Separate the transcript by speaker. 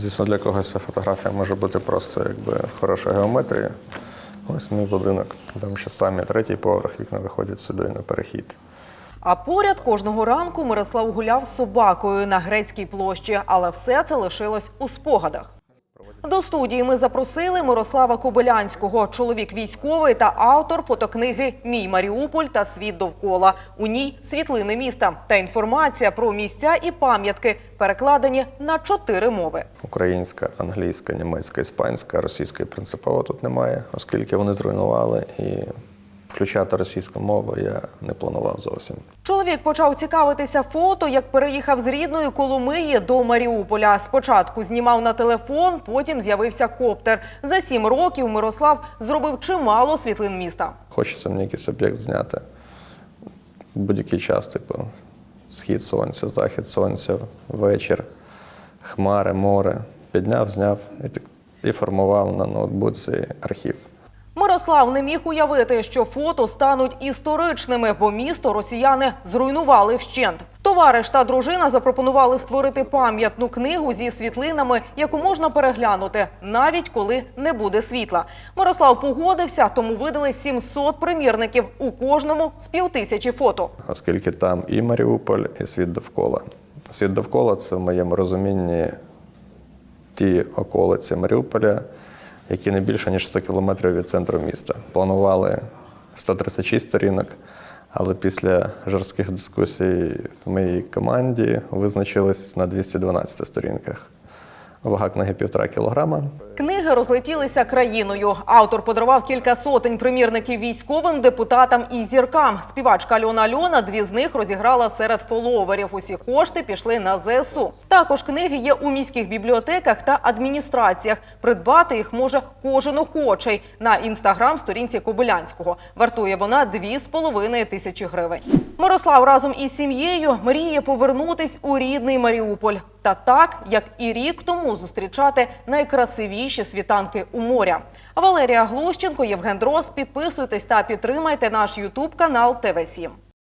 Speaker 1: Звісно, для когось ця фотографія може бути просто якби хороша геометрія. Ось мій будинок. Там ще самі третій поверх, вікна виходять сюди на перехід.
Speaker 2: А поряд кожного ранку Мирослав гуляв з собакою на грецькій площі, але все це лишилось у спогадах. До студії ми запросили Мирослава Кобилянського. Чоловік військовий та автор фотокниги Мій Маріуполь та світ довкола. У ній світлини міста та інформація про місця і пам'ятки перекладені на чотири мови.
Speaker 1: Українська, англійська, німецька, іспанська, російської принципово тут немає, оскільки вони зруйнували і включати російську мову я не планував зовсім.
Speaker 2: Чоловік почав цікавитися фото, як переїхав з рідної Коломиї до Маріуполя. Спочатку знімав на телефон, потім з'явився коптер. За сім років Мирослав зробив чимало світлин міста.
Speaker 1: Хочеться мені якийсь об'єкт зняти будь-який час, типу схід сонця, захід сонця, вечір, хмари, море. Підняв, зняв і, і формував на ноутбуці архів.
Speaker 2: Мирослав не міг уявити, що фото стануть історичними, бо місто росіяни зруйнували вщент. Товариш та дружина запропонували створити пам'ятну книгу зі світлинами, яку можна переглянути, навіть коли не буде світла. Мирослав погодився, тому видали 700 примірників у кожному з півтисячі фото.
Speaker 1: оскільки там і Маріуполь, і світ довкола. Світ довкола це в моєму розумінні ті околиці Маріуполя, які не більше ніж 100 кілометрів від центру міста. Планували 136 сторінок, але після жорстких дискусій в моїй команді визначились на 212 сторінках. Вага книги півтора кілограма.
Speaker 2: Книги розлетілися країною. Автор подарував кілька сотень примірників військовим депутатам і зіркам. Співачка Альона Альона дві з них розіграла серед фоловерів. Усі кошти пішли на ЗСУ. Також книги є у міських бібліотеках та адміністраціях. Придбати їх може кожен охочий на інстаграм-сторінці Кобилянського. Вартує вона дві з половиною тисячі гривень. Мирослав разом із сім'єю мріє повернутись у рідний Маріуполь. Та так, як і рік тому зустрічати найкрасивіші світанки у моря. Валерія Глущенко, Євген Дрос. Підписуйтесь та підтримайте наш Ютуб канал ТВ 7